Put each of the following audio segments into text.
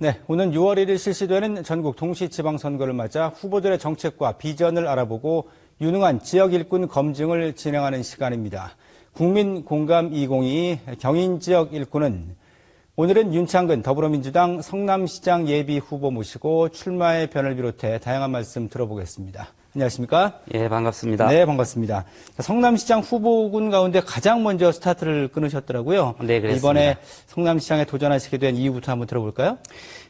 네, 오는 6월 1일 실시되는 전국 동시 지방선거를 맞아 후보들의 정책과 비전을 알아보고 유능한 지역 일꾼 검증을 진행하는 시간입니다. 국민 공감 2022 경인 지역 일꾼은 오늘은 윤창근 더불어민주당 성남시장 예비 후보 모시고 출마의 변을 비롯해 다양한 말씀 들어보겠습니다. 안녕하십니까? 예, 반갑습니다. 네, 반갑습니다. 성남시장 후보군 가운데 가장 먼저 스타트를 끊으셨더라고요. 네, 그렇습니다. 이번에 성남시장에 도전하시게 된 이유부터 한번 들어볼까요?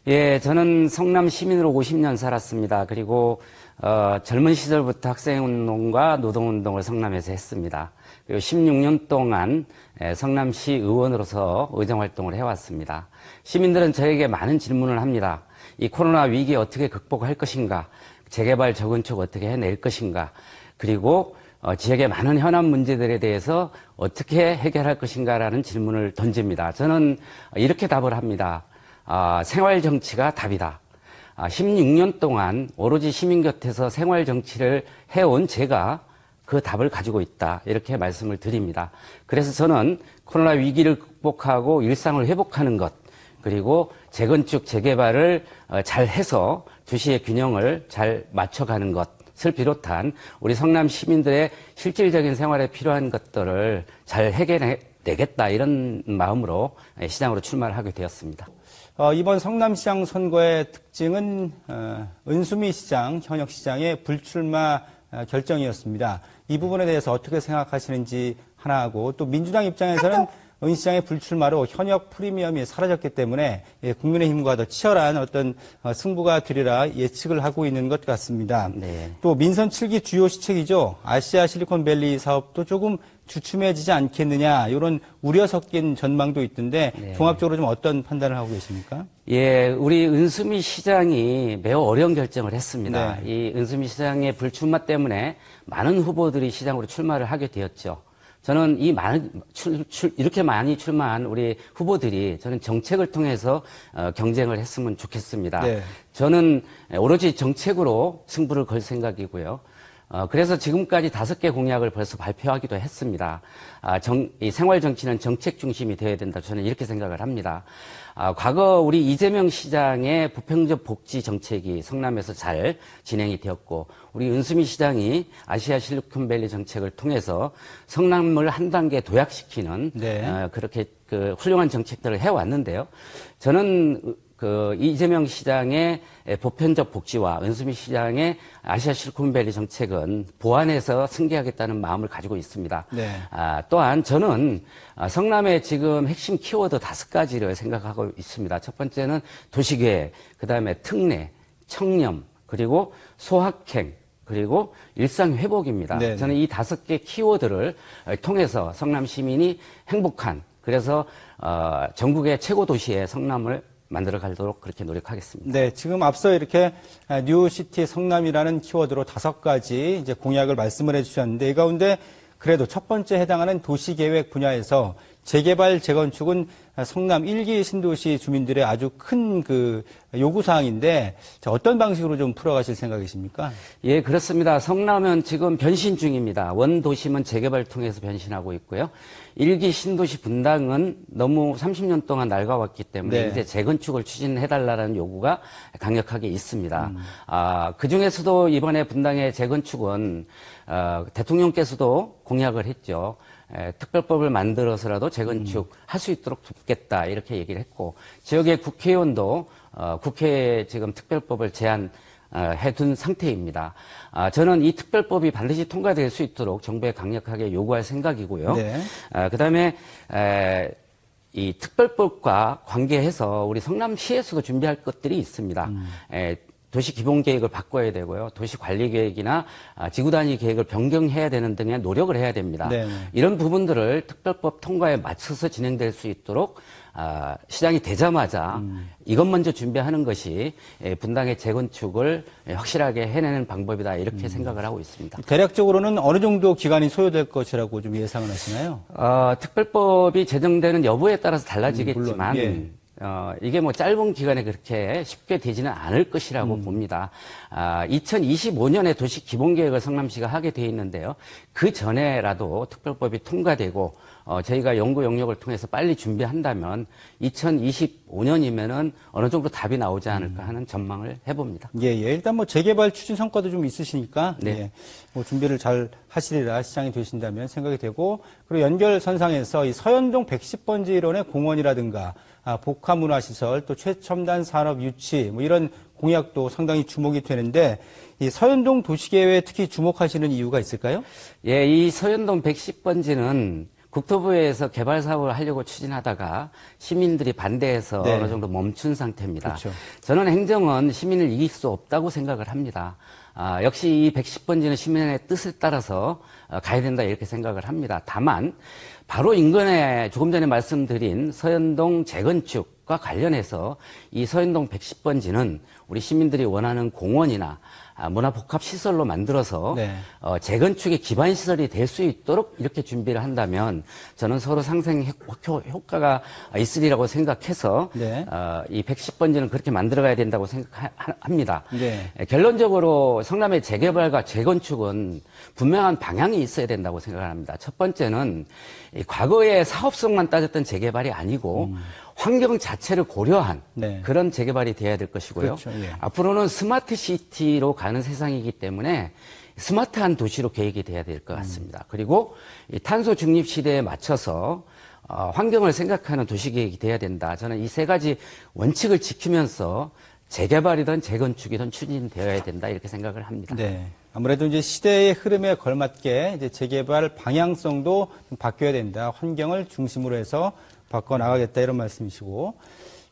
예, 저는 성남 시민으로 50년 살았습니다. 그리고 어, 젊은 시절부터 학생운동과 노동운동을 성남에서 했습니다. 그리고 16년 동안 예, 성남시 의원으로서 의정활동을 해왔습니다. 시민들은 저에게 많은 질문을 합니다. 이 코로나 위기 어떻게 극복할 것인가? 재개발 재건축 어떻게 해낼 것인가? 그리고 어, 지역의 많은 현안 문제들에 대해서 어떻게 해결할 것인가라는 질문을 던집니다. 저는 이렇게 답을 합니다. 아, 생활 정치가 답이다. 아, 16년 동안 오로지 시민 곁에서 생활 정치를 해온 제가 그 답을 가지고 있다. 이렇게 말씀을 드립니다. 그래서 저는 코로나 위기를 극복하고 일상을 회복하는 것, 그리고 재건축, 재개발을 어, 잘 해서 도시의 균형을 잘 맞춰가는 것을 비롯한 우리 성남 시민들의 실질적인 생활에 필요한 것들을 잘 해결해내겠다. 이런 마음으로 시장으로 출마를 하게 되었습니다. 어, 이번 성남시장 선거의 특징은 어, 은수미 시장, 현역 시장의 불출마 어, 결정이었습니다. 이 부분에 대해서 어떻게 생각하시는지 하나 하고 또 민주당 입장에서는 은 시장의 불출마로 현역 프리미엄이 사라졌기 때문에 예, 국민의힘과 더 치열한 어떤 어, 승부가 되리라 예측을 하고 있는 것 같습니다. 네. 또 민선 7기 주요 시책이죠. 아시아 실리콘밸리 사업도 조금 주춤해지지 않겠느냐 이런 우려 섞인 전망도 있던데 네. 종합적으로 좀 어떤 판단을 하고 계십니까? 예, 우리 은수미 시장이 매우 어려운 결정을 했습니다. 네. 이 은수미 시장의 불출마 때문에 많은 후보들이 시장으로 출마를 하게 되었죠. 저는 이 많은 출, 출- 이렇게 많이 출마한 우리 후보들이 저는 정책을 통해서 어, 경쟁을 했으면 좋겠습니다. 네. 저는 오로지 정책으로 승부를 걸 생각이고요. 어, 그래서 지금까지 다섯 개 공약을 벌써 발표하기도 했습니다. 아, 정, 이 생활 정치는 정책 중심이 되어야 된다. 저는 이렇게 생각을 합니다. 아, 과거 우리 이재명 시장의 보편적 복지 정책이 성남에서 잘 진행이 되었고, 우리 은수미 시장이 아시아 실리콘밸리 정책을 통해서 성남을 한 단계 도약시키는 네. 어, 그렇게 그 훌륭한 정책들을 해왔는데요. 저는 그 이재명 시장의 보편적 복지와 은수미 시장의 아시아 실리콘밸리 정책은 보완해서 승계하겠다는 마음을 가지고 있습니다. 네. 아, 또한 저는 아, 성남의 지금 핵심 키워드 다섯 가지를 생각하고 있습니다. 첫 번째는 도시계획, 그 다음에 특례, 청렴, 그리고 소확행, 그리고 일상 회복입니다. 네네. 저는 이 다섯 개 키워드를 어, 통해서 성남 시민이 행복한 그래서 어, 전국의 최고 도시의 성남을 만들어 가도록 그렇게 노력하겠습니다. 네, 지금 앞서 이렇게 아, 뉴시티 성남이라는 키워드로 다섯 가지 이제 공약을 말씀을 해주셨는데 이 가운데 그래도 첫 번째 해당하는 도시계획 분야에서 재개발 재건축은 성남 일기 신도시 주민들의 아주 큰 그 요구 사항인데 자, 어떤 방식으로 좀 풀어가실 생각이십니까? 예, 그렇습니다. 성남은 지금 변신 중입니다. 원 도심은 재개발 통해서 변신하고 있고요. 일기 신도시 분당은 너무 30년 동안 낡아왔기 때문에 네. 이제 재건축을 추진해달라는 요구가 강력하게 있습니다. 아, 그 중에서도 이번에 분당의 재건축은 어, 대통령께서도 공약을 했죠. 에, 특별법을 만들어서라도 재건축 할 수 있도록 돕겠다 이렇게 얘기를 했고 지역의 국회의원도 어, 국회에 지금 특별법을 제안 어, 해둔 상태입니다. 아, 저는 이 특별법이 반드시 통과될 수 있도록 정부에 강력하게 요구할 생각이고요. 네. 아, 그다음에 에, 이 특별법과 관계해서 우리 성남시에서도 준비할 것들이 있습니다. 에, 도시 기본 계획을 바꿔야 되고요. 도시 관리 계획이나 아, 지구 단위 계획을 변경해야 되는 등의 노력을 해야 됩니다. 네네. 이런 부분들을 특별법 통과에 맞춰서 진행될 수 있도록 아, 시장이 되자마자 이것 먼저 준비하는 것이 예, 분당의 재건축을 예, 확실하게 해내는 방법이다 이렇게 생각을 하고 있습니다. 대략적으로는 어느 정도 기간이 소요될 것이라고 좀 예상을 하시나요? 어, 특별법이 제정되는 여부에 따라서 음, 달라지겠지만 물론, 예. 어, 이게 뭐 짧은 기간에 그렇게 쉽게 되지는 않을 것이라고 음. 봅니다. 아, 2025년에 도시 기본 계획을 성남시가 하게 돼 있는데요. 그 전에라도 특별법이 통과되고 어, 저희가 연구 영역을 통해서 빨리 준비한다면 2025년이면은 어느 정도 답이 나오지 않을까 하는 전망을 해봅니다. 예, 예. 일단 뭐 재개발 추진 성과도 좀 있으시니까 네. 예, 뭐 준비를 잘 하시리라 시장이 되신다면 생각이 되고 그리고 연결선상에서 이 서현동 110번지 일원의 공원이라든가 아, 복합 문화시설 또 최첨단 산업 유치 뭐 이런 공약도 상당히 주목이 되는데 이 서현동 도시계획에 특히 주목하시는 이유가 있을까요? 예, 이 서현동 110번지는 국토부에서 개발 사업을 하려고 추진하다가 시민들이 반대해서 네. 어느 정도 멈춘 상태입니다. 그렇죠. 저는 행정은 시민을 이길 수 없다고 생각을 합니다. 아, 역시 이 110번지는 시민의 뜻에 따라서 어, 가야 된다 이렇게 생각을 합니다. 다만 바로 인근에 조금 전에 말씀드린 서현동 재건축 과 관련해서 이 서현동 110번지는 우리 시민들이 원하는 공원이나 아, 문화복합시설로 만들어서 네. 어, 재건축의 기반 시설이 될 수 있도록 이렇게 준비를 한다면 저는 서로 상생 효- 효과가 있으리라고 생각해서 네. 어, 이 110번지는 그렇게 만들어가야 된다고 생각합니다. 네. 에, 결론적으로 성남의 재개발과 재건축은 분명한 방향이 있어야 된다고 생각합니다. 첫 번째는 이 과거의 사업성만 따졌던 재개발이 아니고 환경 자체를 고려한 음. 네. 그런 재개발이 돼야 될 것이고요. 그렇죠, 예. 앞으로는 스마트 시티로 가는 세상이기 때문에 스마트한 도시로 계획이 돼야 될 것 같습니다. 그리고 이 탄소 중립 시대에 맞춰서 어, 환경을 생각하는 도시 계획이 돼야 된다. 저는 이 세 가지 원칙을 지키면서 재개발이든 재건축이든 추진되어야 된다 이렇게 생각을 합니다. 네. 아무래도 이제 시대의 흐름에 걸맞게 이제 재개발 방향성도 좀 바뀌어야 된다. 환경을 중심으로 해서 바꿔 나가겠다 이런 말씀이시고.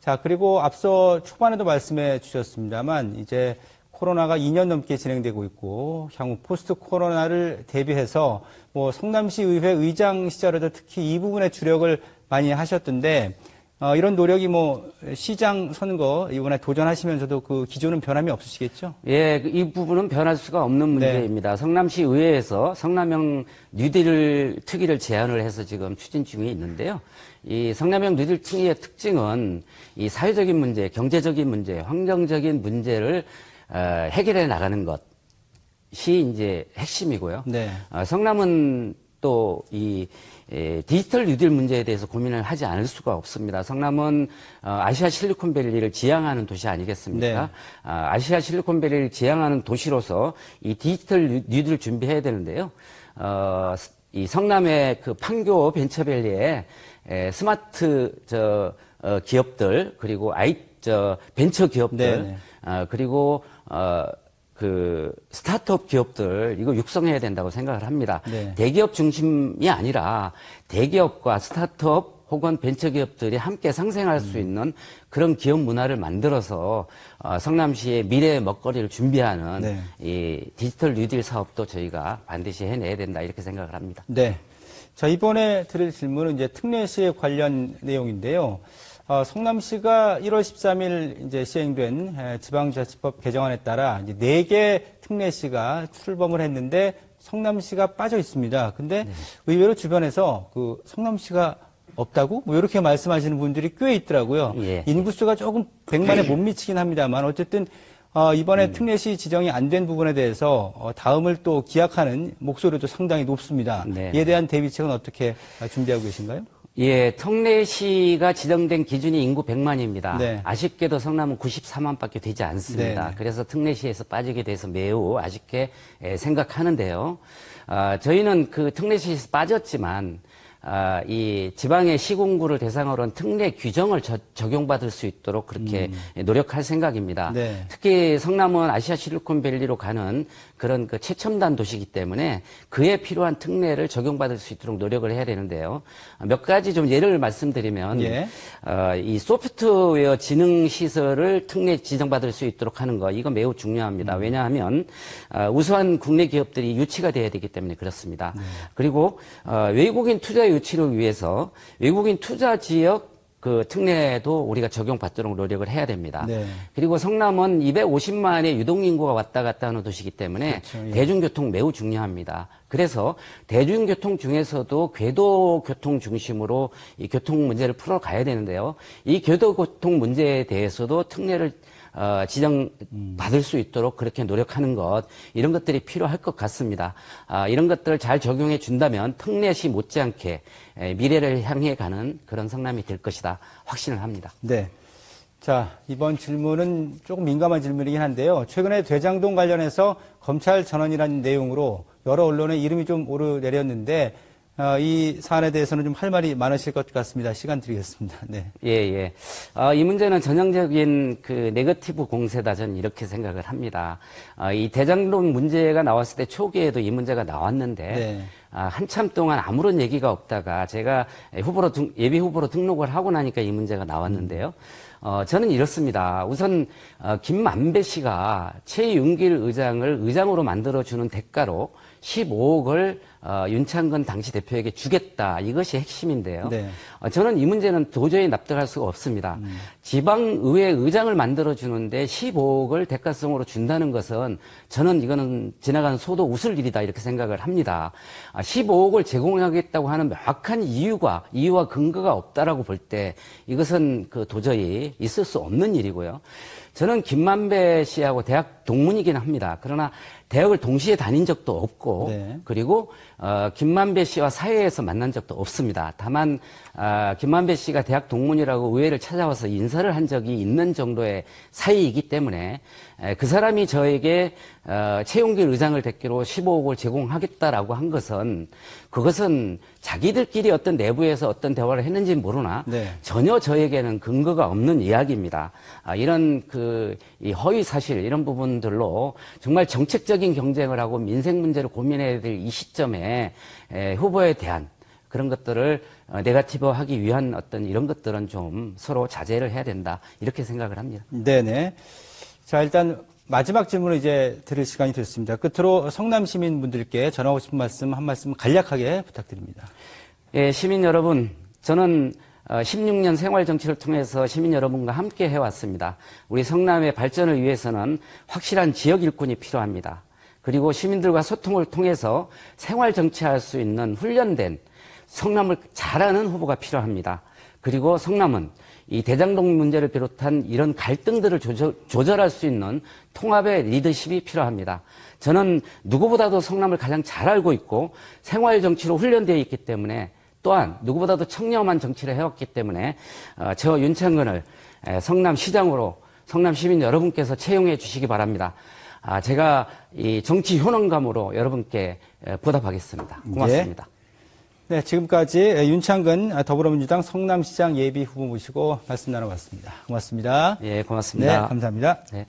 자, 그리고 앞서 초반에도 말씀해 주셨습니다만 이제 코로나가 2년 넘게 진행되고 있고 향후 포스트 코로나를 대비해서 뭐 성남시 의회 의장 시절에도 특히 이 부분에 주력을 많이 하셨던데 어, 이런 노력이 뭐 시장 선거 이번에 도전하시면서도 그 기조는 변함이 없으시겠죠? 예, 그이 부분은 변할 수가 없는 네. 문제입니다. 성남시 의회에서 성남형 뉴딜 특위를 제안을 해서 지금 추진 중에 있는데요. 이 성남형 뉴딜 특위의 특징은 이 사회적인 문제, 경제적인 문제, 환경적인 문제를 어, 해결해 나가는 것이 이제 핵심이고요. 네. 어, 성남은 또 이 디지털 뉴딜 문제에 대해서 고민을 하지 않을 수가 없습니다. 성남은 어, 아시아 실리콘밸리를 지향하는 도시 아니겠습니까? 네. 아, 아시아 실리콘밸리를 지향하는 도시로서 이 디지털 뉴- 뉴딜을 준비해야 되는데요. 어, 스- 이 성남의 그 판교 벤처밸리에 에, 스마트 저 어, 기업들 그리고 아이 저 벤처 기업들 네네. 어, 그리고 어, 그 스타트업 기업들 이거 육성해야 된다고 생각을 합니다. 네. 대기업 중심이 아니라 대기업과 스타트업 혹은 벤처 기업들이 함께 상생할 음. 수 있는 그런 기업 문화를 만들어서 어, 성남시의 미래의 먹거리를 준비하는 네. 이 디지털 뉴딜 사업도 저희가 반드시 해내야 된다 이렇게 생각을 합니다. 네. 자, 이번에 드릴 질문은 이제 특례시에 관련 내용인데요. 어, 성남시가 1월 13일 이제 시행된 에, 지방자치법 개정안에 따라 이제 4개 특례시가 출범을 했는데 성남시가 빠져 있습니다. 근데 의외로 주변에서 그 성남시가 없다고? 뭐 이렇게 말씀하시는 분들이 꽤 있더라고요. 예. 인구수가 조금 100만에 못 미치긴 합니다만 어쨌든 어, 이번에 특례시 지정이 안 된 부분에 대해서 어, 다음을 또 기약하는 목소리도 상당히 높습니다. 네. 이에 대한 대비책은 어떻게 아, 준비하고 계신가요? 예, 청래시가 지정된 기준이 인구 100만입니다. 네. 아쉽게도 성남은 94만밖에 되지 않습니다. 네, 네. 그래서 특례시에서 빠지게 돼서 매우 아쉽게 예, 생각하는데요. 아, 저희는 그 특례시에서 빠졌지만 아, 이 지방의 시군구를 대상으로 한 특례 규정을 저- 적용받을 수 있도록 그렇게 노력할 생각입니다. 음. 네. 특히 성남은 아시아 실리콘밸리로 가는 그런 그 최첨단 도시이기 때문에 그에 필요한 특례를 적용받을 수 있도록 노력을 해야 되는데요. 몇 가지 좀 예를 말씀드리면 예. 어, 이 소프트웨어 지능 시설을 특례 지정받을 수 있도록 하는 거 이거 매우 중요합니다. 왜냐하면 어, 우수한 국내 기업들이 유치가 돼야 되기 때문에 그렇습니다. 그리고 어, 외국인 투자 유치를 위해서 외국인 투자 지역 그 특례도 우리가 적용받도록 노력을 해야 됩니다. 네. 그리고 성남은 250만의 유동인구가 왔다 갔다 하는 도시이기 때문에 그렇죠, 예. 대중교통 매우 중요합니다. 그래서 대중교통 중에서도 궤도교통 중심으로 이 교통 문제를 풀어가야 되는데요. 이 교도교통 문제에 대해서도 특례를 어, 지정 받을 수 있도록 그렇게 노력하는 것 이런 것들이 필요할 것 같습니다. 아, 이런 것들을 잘 적용해 준다면 특례시 못지않게 에, 미래를 향해 가는 그런 성남이 될 것이다 확신을 합니다. 네. 자, 이번 질문은 조금 민감한 질문이긴 한데요. 최근에 대장동 관련해서 검찰 전원이라는 내용으로 여러 언론에 이름이 좀 오르내렸는데 어, 이 사안에 대해서는 좀 할 말이 많으실 것 같습니다. 시간 드리겠습니다. 네. 예, 예. 어, 이 문제는 전형적인 그 네거티브 공세다 저는 이렇게 생각을 합니다. 어, 이 대장동 문제가 나왔을 때 초기에도 이 문제가 나왔는데 네. 아, 한참 동안 아무런 얘기가 없다가 제가 후보로 등- 예비 후보로 등록을 하고 나니까 이 문제가 나왔는데요. 어, 저는 이렇습니다. 우선 어, 김만배 씨가 최윤길 의장을 의장으로 만들어주는 대가로 15억을 어, 윤창건 당시 대표에게 주겠다. 이것이 핵심인데요. 네. 어, 저는 이 문제는 도저히 납득할 수가 없습니다. 지방의회 의장을 만들어 주는데 15억을 대가성으로 준다는 것은 저는 이거는 지나가는 소도 웃을 일이다 이렇게 생각을 합니다. 아, 15억을 제공하겠다고 하는 명확한 이유가, 이유와 근거가 없다라고 볼 때 이것은 그 도저히 있을 수 없는 일이고요. 저는 김만배 씨하고 대학 동문이긴 합니다. 그러나 대학을 동시에 다닌 적도 없고 네. 그리고 어, 김만배 씨와 사회에서 만난 적도 없습니다. 다만 아, 김만배 씨가 대학 동문이라고 의회를 찾아와서 인사를 한 적이 있는 정도의 사이이기 때문에 에, 그 사람이 저에게 어, 최용길 의장을 대기로 15억을 제공하겠다라고 한 것은 그것은 자기들끼리 어떤 내부에서 어떤 대화를 했는지는 모르나 네. 전혀 저에게는 근거가 없는 이야기입니다. 아, 이런 그이 허위 사실 이런 부분들로 정말 정책적인 경쟁을 하고 민생 문제를 고민해야 될 이 시점에 에, 후보에 대한 그런 것들을 어, 네가티브 하기 위한 어떤 이런 것들은 좀 서로 자제를 해야 된다 이렇게 생각을 합니다. 네네. 자, 일단 마지막 질문을 이제 드릴 시간이 됐습니다. 끝으로 성남 시민분들께 전하고 싶은 말씀 한 말씀 간략하게 부탁드립니다. 예, 시민 여러분, 저는 어, 16년 생활 정치를 통해서 시민 여러분과 함께 해왔습니다. 우리 성남의 발전을 위해서는 확실한 지역 일꾼이 필요합니다. 그리고 시민들과 소통을 통해서 생활 정치할 수 있는 훈련된 성남을 잘하는 후보가 필요합니다. 그리고 성남은 이 대장동 문제를 비롯한 이런 갈등들을 조절, 조절 할 수 있는 통합의 리더십이 필요합니다. 저는 누구보다도 성남을 가장 잘 알고 있고 생활 정치로 훈련되어 있기 때문에 또한 누구보다도 청렴한 정치를 해왔기 때문에 어, 저 윤창근을 에, 성남시장으로 성남 시민 여러분께서 채용해 주시기 바랍니다. 아, 제가 이 정치 효능감으로 여러분께 에, 보답하겠습니다. 고맙습니다. 네, 지금까지 윤창근 더불어민주당 성남시장 예비 후보 모시고 말씀 나눠봤습니다. 고맙습니다. 예, 고맙습니다. 네, 감사합니다. 네.